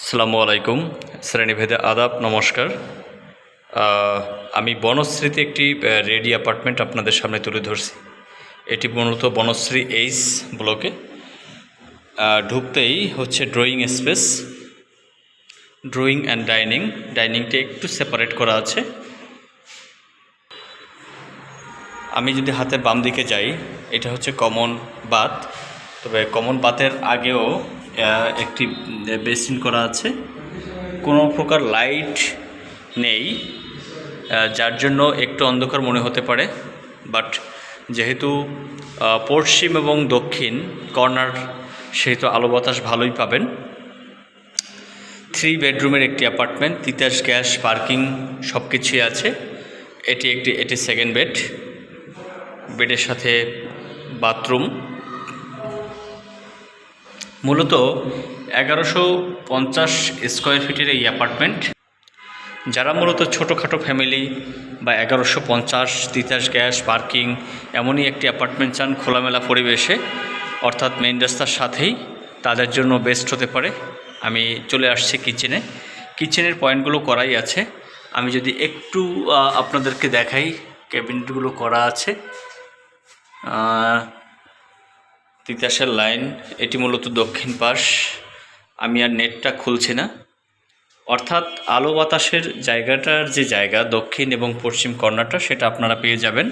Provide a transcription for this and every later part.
আসসালামু আলাইকুম, শ্রেণীভেদে আদাব, নমস্কার। আমি বনশ্রীতে একটি রেডি অ্যাপার্টমেন্ট আপনাদের সামনে তুলে ধরছি। এটি মূলত বনশ্রী এইচ ব্লকে। ঢুকতেই হচ্ছে drawing space, drawing and dining. ডাইনিংটা একটু সেপারেট করা আছে। আমি যদি হাতের বাম দিকে যাই, এটা হচ্ছে কমন বাথ। তবে কমন বাথের আগেও একটি বেসিন করা আছে। কোনো প্রকার লাইট নেই যার জন্য একটু অন্ধকার মনে হতে পারে। বাট যেহেতু পশ্চিম এবং দক্ষিণ কর্নার সেহেতু আলো বাতাস ভালোই পাবেন। থ্রি বেডরুমের একটি অ্যাপার্টমেন্ট তিতাস গ্যাস পার্কিং সব কিছুই আছে। এটি একটি, এটি সেকেন্ড বেড বেডের সাথে বাথরুম মূলত এগারোশো পঞ্চাশ স্কোয়ার ফিটের এই অ্যাপার্টমেন্ট, যারা মূলত ছোটোখাটো ফ্যামিলি বা এগারোশো পঞ্চাশ তিতাস গ্যাস, পার্কিং, এমনই একটি অ্যাপার্টমেন্ট চান খোলামেলা পরিবেশে, অর্থাৎ মেইন রাস্তার সাথেই তাদের জন্য বেস্ট হতে পারে। আমি চলে আসছি কিচেনে কিচেনের পয়েন্টগুলো করাই আছে। আমি যদি একটু আপনাদেরকে দেখাই ক্যাবিনেটগুলো করা আছে। তিতাসের লাইন, এটি মূলত দক্ষিণ পাশ। আমি আর নেটটা খুলছি না। অর্থাৎ আলো বাতাসের জায়গাটার যে জায়গা, দক্ষিণ এবং পশ্চিম কর্নারটা, সেটা আপনারা পেয়ে যাবেন।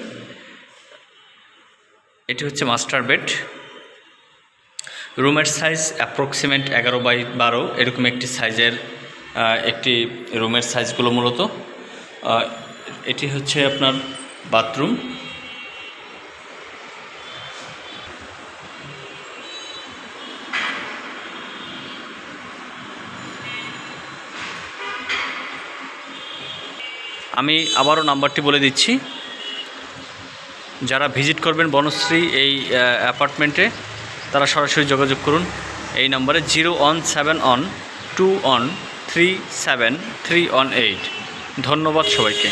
এটি হচ্ছে মাস্টার বেড। রুমের সাইজ অ্যাপ্রক্সিমেট এগারো বাই বারো। এরকম একটি সাইজের একটি রুমের সাইজগুলো মূলত। এটি হচ্ছে আপনার বাথরুম। আমি আবারও নাম্বারটি বলে দিচ্ছি। যারা ভিজিট করবেন বনশ্রী এই অ্যাপার্টমেন্টে, তারা সরাসরি যোগাযোগ করুন। এই নম্বরে zero one seven one two one three seven three one eight. ধন্যবাদ সবাইকে।